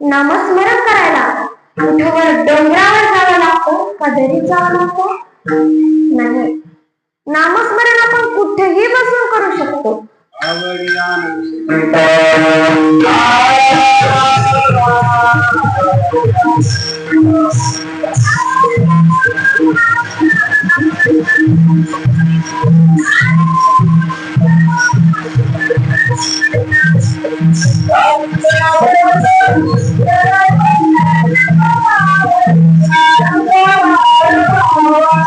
नामस्मरण करायला. अंगठ्यावर डोंगरावर जावं लागतं का दरी जावं लागतं. नाही. नामस्मरण आपण कुठेही बसून करू शकतो.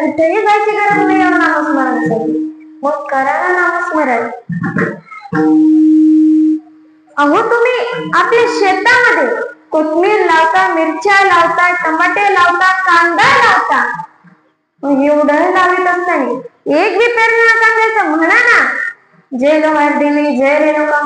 कुठेही जायची गरज नाही आहे नामस्मरणासाठी मग करा ना नामस्मरण अहो तुम्ही आपल्या शेतामध्ये कोथमीर लावता मिरच्या लावता टमाटे लावता कांदा लावता. एवढं लावित असताना एक बी पेरणी कांद्याचं म्हणा ना. जय लोहार देवी जय रेणुका